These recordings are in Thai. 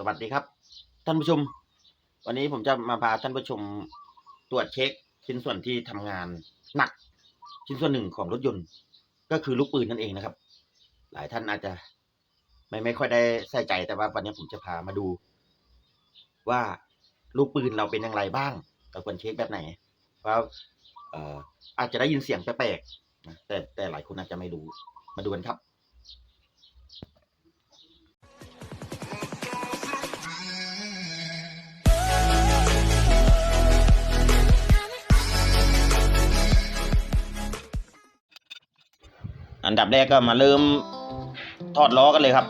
สวัสดีครับ ท่านผู้ชม วันนี้ผมจะมาพาท่านผู้ชมตรวจเช็คชิ้นส่วนที่ทำงานหนัก ชิ้นส่วนหนึ่งของรถยนต์ ก็คือลูกปืนนั่นเองนะครับ หลายท่านอาจจะไม่ไม่ค่อยได้ใส่ใจแต่ว่าวันนี้ผมจะพามาดู ว่าลูกปืนเราเป็นอย่างไรบ้างเราควรเช็คแบบไหนเพราะอาจจะได้ยินเสียงแปลกๆแต่แต่หลายคนอาจจะไม่รู้มาดูกันครับ อันดับแรกก็มาเริ่มถอดล้อกันเลยครับ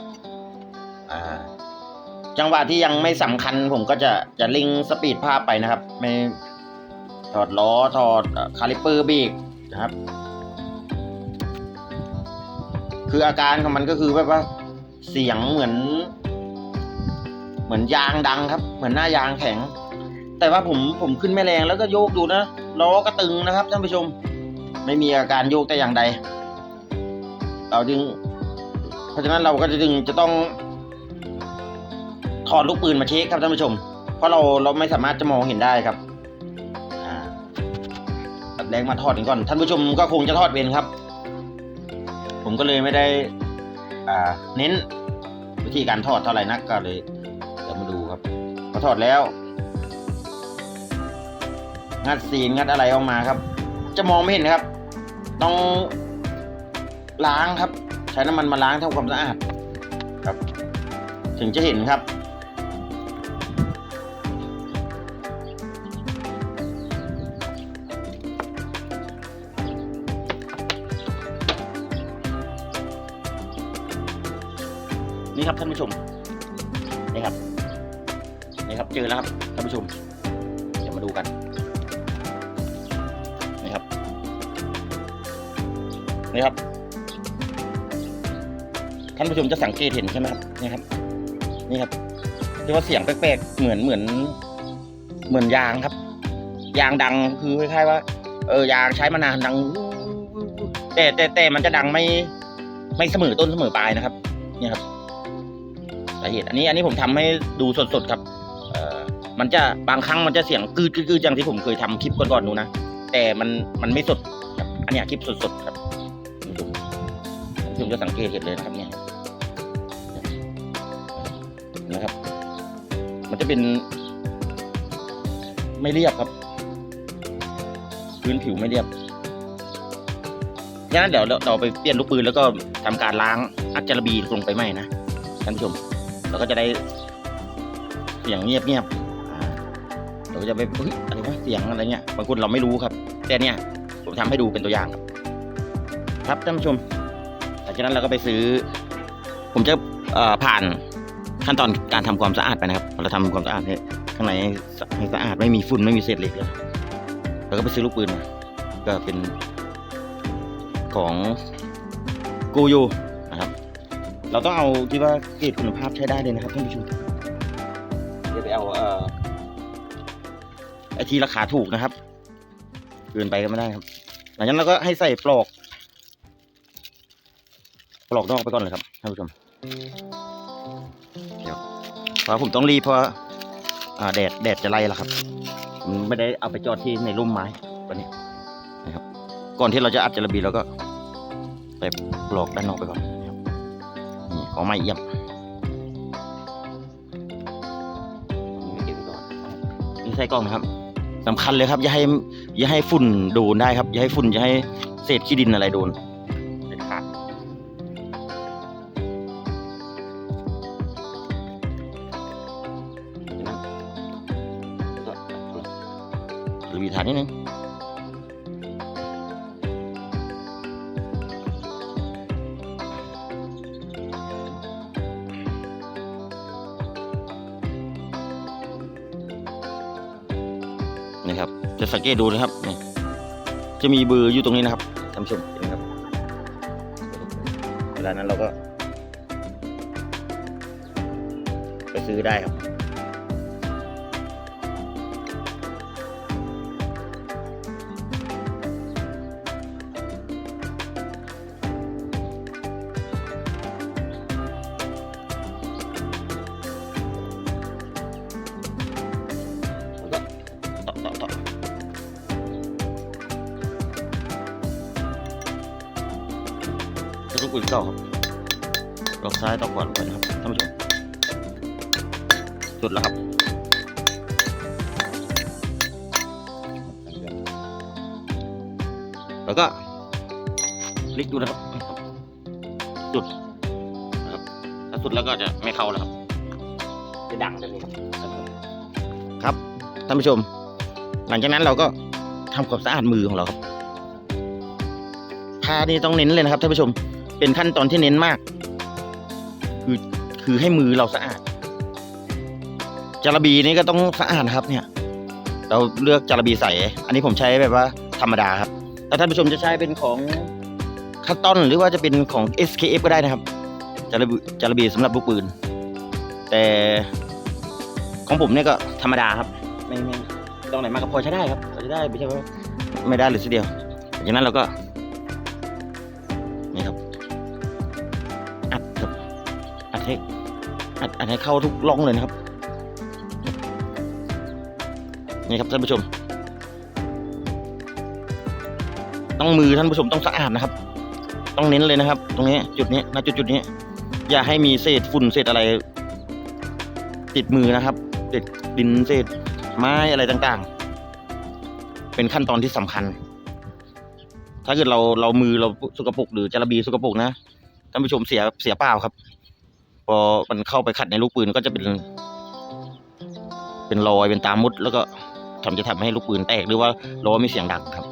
อ่า จังหวะที่ยังไม่สำคัญผมก็จะจะลิงสปีดภาพไปนะครับ ไม่ถอดล้อถอดคาลิปเปอร์เบรกนะครับ คืออาการของมันก็คือแบบว่าเสียงเหมือน เหมือนยางดังครับ เหมือนหน้ายางแข็ง แต่ว่าผมผมขึ้นไม่แรงแล้วก็โยกดูนะล้อก็ตึงนะครับท่านผู้ชม ไม่มีอาการโยกแต่อย่างใด เราจึง เพราะฉะนั้นเราก็จะจึงจะต้อง ถอดลูกปืนมาเช็คครับท่านผู้ชม เพราะเราเราไม่สามารถจะมองเห็นได้ครับอ่าตัดแรงมาถอดกันก่อน ท่านผู้ชมก็คงจะทอดเป็นครับ ผมก็เลยไม่ได้ อ่า เน้น วิธีการทอดเท่าไหร่นักก็เลยเดี๋ยวมาดูครับพอถอดแล้ว งัดซีงัดอะไรออกมาครับ จะมองไม่เห็นครับ ต้อง ล้างครับ ใช้น้ำมันมาล้างทำความสะอาดครับ ถึงจะเห็นครับ นี่ครับท่านผู้ชมนี่ครับนี่ครับเจอแล้วครับท่านผู้ชม เดี๋ยวมาดูกันนี่ครับนี่ครับ ท่านผู้ชมจะสังเกตเห็นใช่ไหมครับนี่ครับ นี่ครับที่ว่าเสียงแปลกๆเหมือนเหมือน เหมือนยางครับ ยางดังคือคล้ายๆว่า เออยางใช้มานานดังแต่แต่แต่มันจะดังไม่ ไม่เสมอต้นเสมอปลายนะครับ เนี่ยครับสาเหตุอันนี้อันนี้ผมทำให้ดูสดๆครับ เอ่อมันจะบางครั้งมันจะเสียงกึดกึดอย่างที่ผมเคยทำคลิปก่อนๆนู้นนะแต่มันมันไม่สดครับอันนี้คลิปสดๆครับผู้ชมผู้ชมจะสังเกตเห็นเลยนะครับเนี่ย เป็น ไม่เรียบครับ พื้นผิวไม่เรียบดังนั้นเดี๋ยวเราไปเปลี่ยนลูกปืนแล้วก็ทำการล้างอัจจารบีลงไปใหม่นะท่านผู้ชมเราก็จะได้เสียงเงียบเงียบๆเราก็จะไปเฮ้ยอะไรวะเสียงอะไรเงี้ยบางคนเราไม่รู้ครับ แต่เนี่ยผมทำให้ดูเป็นตัวอย่างครับครับท่านผู้ชมหลังจากนั้นเราก็ไปซื้อ ผมจะผ่าน ขั้นตอนการทำความสะอาดไปนะครับพอเราทำความสะอาดให้ข้างในให้สะอาดไม่มีฝุ่นไม่มีเศษเหล็กเลยเราก็ไปซื้อลูกปืนมาก็เป็นของกูยูนะครับ เราต้องเอาที่ว่าเกรดคุณภาพใช้ได้เลยนะครับท่านผู้ชมอย่าไปเอาเอ่อไอที่ราคาถูกนะครับ เกินไปก็ไม่ได้ครับ หลังจากนั้นเราก็ให้ใส่ปลอก ปลอกนอกไปก่อนเลยครับท่านผู้ชม เพราะผมต้องรีบเพราะว่าอ่าแดดแดดจะไล่ล้วครับไม่ได้เอาไปจอดที่ในร่มไม้วันนี้นะครับ ก่อนที่เราจะอัดจระบีเราก็ใส่ปลอกด้านนอกไปก่อนนี่ของไม้เอี่ยมนี่เก็บนี่ใส่กล่องนะครับสำคัญเลยครับ อย่าให้อย่าให้ฝุ่นโดนได้ครับ อย่าให้ฝุ่นอย่าให้เศษขี้ดินอะไรโดน นะครับ จะสังเกตดูนะครับนี่จะมีเบอร์อยู่ตรงนี้นะครับท่านผู้ชมเห็นครับเวลานั้นเราก็ ไปซื้อได้ครับ กปืนเก่าครับดอกซ้ายดอกขวาลงไปนะครับท่านผู้ชมสุดแล้วครับแล้วก็พลิกดูนะครับจุดนะครับถ้าสุดแล้วก็จะไม่เข้าแล้วครับจะดังเลยครับครับท่านผู้ชม หลังจากนั้นเราก็ทำความสะอาดมือของเราครับทานี่ต้องเน้นเลยนะครับท่านผู้ชม เป็นขั้นตอนที่เน้นมาก คือคือให้มือเราสะอาดจาระบีนี่ก็ต้องสะอาดครับ เนี่ย เราเลือกจาระบีใส อันนี้ผมใช้แบบว่าธรรมดาครับถ้าท่านผู้ชมจะใช้เป็นของคัตตอนหรือว่าจะเป็นของ SKF ก็ได้นะครับจาระบีจาระบีสำหรับลูกปืน แต่ของผมเนี่ยก็ธรรมดาครับไม่ไม่ต้องไหนมากก็พอใช้ได้ครับพอใช้ได้ไม่ใช่ว่าไม่ได้เลยทีเดียวจากนั้นเราก็ อัดอัดให้เข้าทุกร่องเลยนะครับ นี่ครับท่านผู้ชม ต้องมือท่านผู้ชมต้องสะอาดนะครับ ต้องเน้นเลยนะครับ ตรงนี้จุดนี้ณจุดจุดนี้ อย่าให้มีเศษฝุ่นเศษอะไร ติดมือนะครับติดดินเศษไม้อะไรต่างๆ เป็นขั้นตอนที่สำคัญ ถ้าเกิดเราเรามือเราสกปรกหรือจระบีสกปรกนะท่านผู้ชมเสียเสียเปล่าครับ พอมันเข้าไปขัดในลูกปืนก็จะเป็น เป็นรอยเป็นตามมุด แล้วก็ทำจะทำให้ลูกปืนแตกหรือว่าล้อมีเสียงดังครับ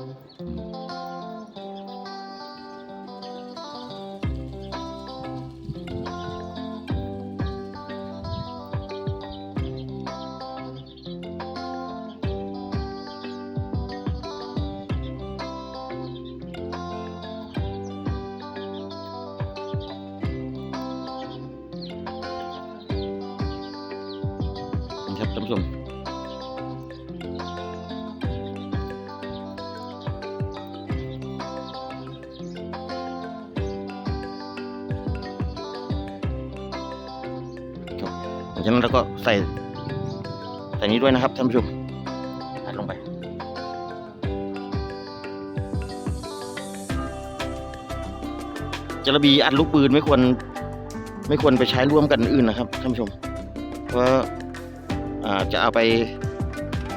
จากนั้นเราก็ใส่ใส่นี้ด้วยนะครับท่านผู้ชมอัดลงไปจระบีอัดลูกปืนไม่ควร ไม่ควรไปใช้ร่วมกันอื่นนะครับท่านผู้ชม เพราะาจะเอาไป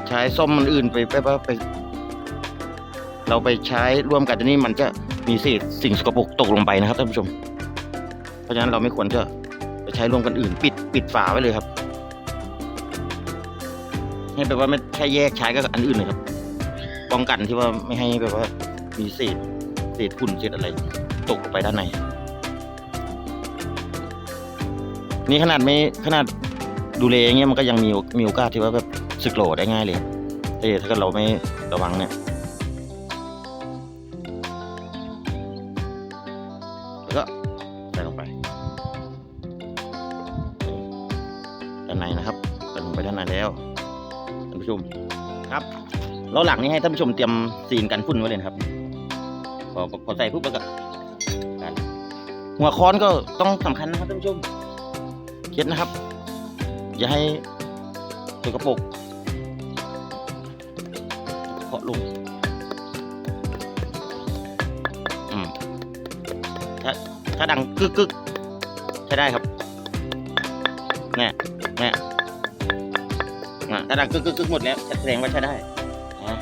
ใช้ซ่อมมันอื่นไปไปไปไปเราไปใช้ร่วมกันอันนี้มันจะมีเศษสิ่งสกปรกตกลงไปนะครับท่านผู้ชม เพราะฉะนั้นเราไม่ควรจะ ช้รวมกันอื่น ปิดปิดฝาไว้เลยครับ ให้แบบว่าไม่ใช่แยกใช้กับอันอื่นเลยครับ ป้องกันที่ว่าไม่ให้แบบว่า มีเศษเศษฝุ่นเศษอะไร ตกลงไปด้านใน นี่ขนาดไม่ขนาดดูแลอย่างเงี้ยมันก็ยังมีมีโอกาสที่ว่าแบบสึกโหลได้ง่ายเลยแต่ถ้าเกิดเราไม่ระวังเนี่ย ด้านในนะครับใส่ลงไปด้านในแล้วท่านผู้ชมครับแล้วหลังนี้ให้ท่านผู้ชมเตรียมซีนกันฝุ่นไว้เลยนะครับ พอพอพอใส่ปุ๊บแล้วก็กันหัวค้อนก็ต้องสำคัญนะครับท่านผู้ชมเคล็ดนะครับ อย่าให้สกปรกเคาะลงอืมถ้าถ้าดังกึกกึกใช้ได้ครับแน่ แน่อะถ้าดังกึกกึกกึกหมดแล้วแสดงว่าใช้ได้นะ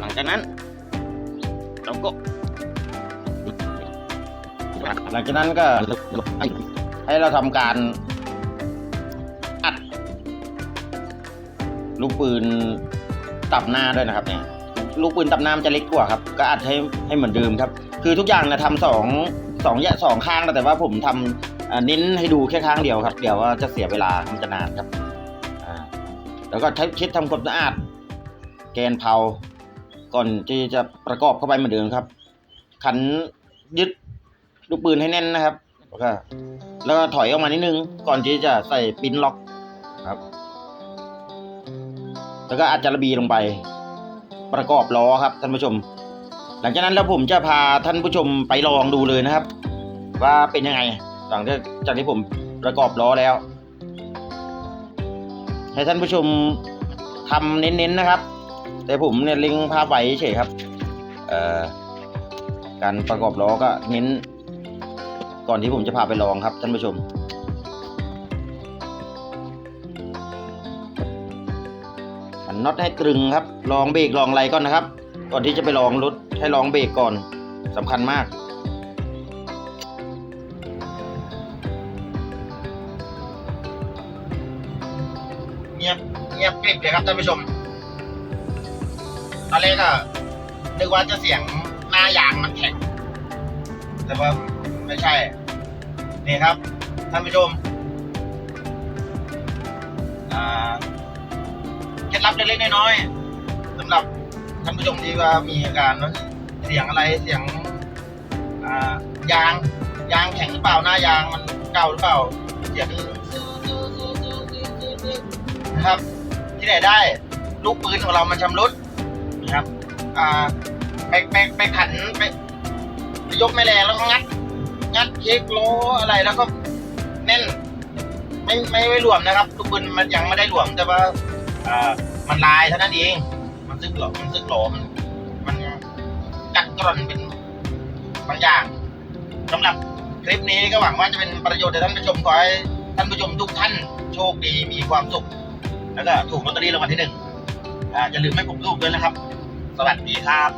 หลังจากนั้นเราก็หลังจากนั้นก็ให้เราทำการอัดลูกปืนตับหน้าด้วยนะครับเนี่ยลูกปืนตับหน้ามันจะเล็กกว่าครับ ก็อัดให้ให้เหมือนเดิมครับ คือทุกอย่างนะทำสองสองแยะสองข้างนะแต่ว่าผมทำอ่าเน้นให้ดูแค่ข้างเดียวครับ เดี๋ยวว่าจะเสียเวลามันจะนานครับแล้วก็ใช้เช็ดทำความสะอาดแกนเผาก่อนที่จะประกอบเข้าไปเหมือนเดิมครับ ขันยึดลูกปืนให้แน่นนะครับแล้วก็แล้วก็ถอยออกมานิดนึง ก่อนที่จะใส่ปิ้นล็อกครับ แล้วก็อัดจาระบีลงไป ประกอบล้อครับท่านผู้ชม หลังจากนั้นแล้วผมจะพาท่านผู้ชมไปลองดูเลยนะครับ ว่าเป็นยังไง หลังจากจากที่ผมประกอบล้อแล้ว ให้ท่านผู้ชมทำเน้นๆนะครับ แต่ผมเนี่ยลิงภาพไว้เฉยครับการประกอบล้อก็เน้น ก่อนที่ผมจะพาไปลองครับท่านผู้ชมนน็อตให้ตรึงครับ ลองเบรกลองอะไรก่อนนะครับ ก่อนที่จะไปลองรถ ให้ลองเบรกก่อนสำคัญมาก เงียบเงียบกริบเลยครับท่านผู้ชม ตอนแรกอะนึกว่าจะเสียงหน้ายางมันแข็ง แต่ว่าไม่ใช่ นี่ครับ ท่านผู้ชมเคล็ดลับเล็กๆน้อยๆสำหรับ ท่านผู้ชมที่ว่ามีอาการว่าเสียงอะไรเสียงยางยางแข็งหรือเปล่าหน้ายางมันเก่าหรือเปล่าเสียงนะครับที่ไหนได้ลูกปืนของเรามันชำรุดนะครับอ่าไปไปไปขันไปไปยกแม่แรงแล้วก็งัด งัดเช็คโลอะไรแล้วก็แน่น ไม่ไม่ไม่รวมนะครับลูกปืนมันยังไม่ได้รวมแต่ว่าอ่ามันลายเท่านั้นเอง มันซึกหลอมันซึกหลอมันมันกัดกร่อนเป็นบางอย่างสำหรับคลิปนี้ก็หวังว่าจะเป็นประโยชน์แก่ท่านผู้ชมขอให้ท่านผู้ชมทุกท่านโชคดีมีความสุข แล้วก็ถูกลอตเตอรี่รางวัลที่หนึ่งอ่าอย่าลืมให้ผมรูปด้วยนะครับ สวัสดีครับ